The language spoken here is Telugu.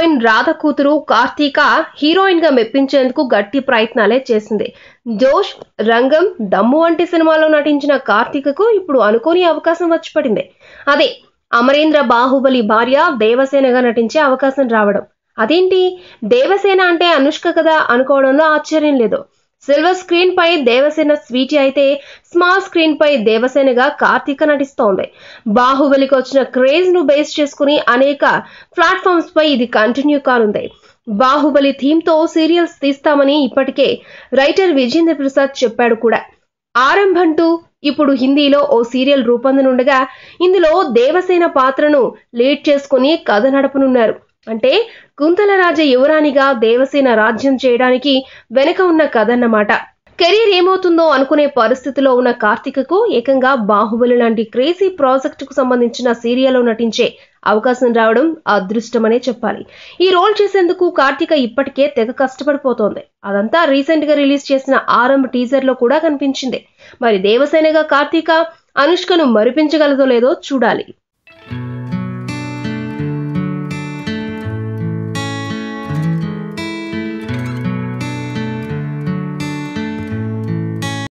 హీరోయిన్ రాధ కూతురు కార్తీక హీరోయిన్గా మెప్పించేందుకు గట్టి ప్రయత్నాలే చేసింది. జోష్ రంగం దమ్ము వంటి సినిమాలో నటించిన కార్తీకకు ఇప్పుడు అనుకోని అవకాశం వచ్చి పడింది అదే అమరేంద్ర బాహుబలి భార్య దేవసేనగా నటించే అవకాశం రావడం. అదేంటి? దేవసేన అంటే అనుష్క కదా అనుకోవడంలో ఆశ్చర్యం లేదు. సిల్వర్ స్క్రీన్ పై దేవసేన స్వీటీ అయితే స్మాల్ స్క్రీన్ పై దేవసేనగా కార్తీక నటిస్తోంది. బాహుబలికి వచ్చిన క్రేజ్ను బేస్ చేసుకుని అనేక ప్లాట్ఫామ్స్ పై ఇది కంటిన్యూ కానుంది. బాహుబలి థీమ్తో సీరియల్స్ తీస్తామని ఇప్పటికే రైటర్ విజేంద్ర ప్రసాద్ చెప్పాడు కూడా. ఆరంభంటూ ఇప్పుడు హిందీలో ఓ సీరియల్ రూపొందనుండగా ఇందులో దేవసేన పాత్రను లీడ్ చేసుకుని కథ నడపనున్నారు. అంటే కుంతల రాజ యువరాణిగా దేవసేన రాజ్యం చేయడానికి వెనక ఉన్న కథ అన్నమాట కెరీర్ ఏమవుతుందో అనుకునే పరిస్థితిలో ఉన్న కార్తికకు ఏకంగా బాహుబలి లాంటి క్రేజీ ప్రాజెక్టుకు సంబంధించిన సీరియల్లో నటించే అవకాశం రావడం అదృష్టమనే చెప్పాలి. ఈ రోల్ చేసేందుకు కార్తిక ఇప్పటికే తెగ కష్టపడిపోతోంది. అదంతా రీసెంట్గా రిలీజ్ చేసిన ఆరంభ టీజర్లో కూడా కనిపించింది. మరి దేవసేనగా కార్తీక అనుష్కను మరిపించగలదో లేదో చూడాలి.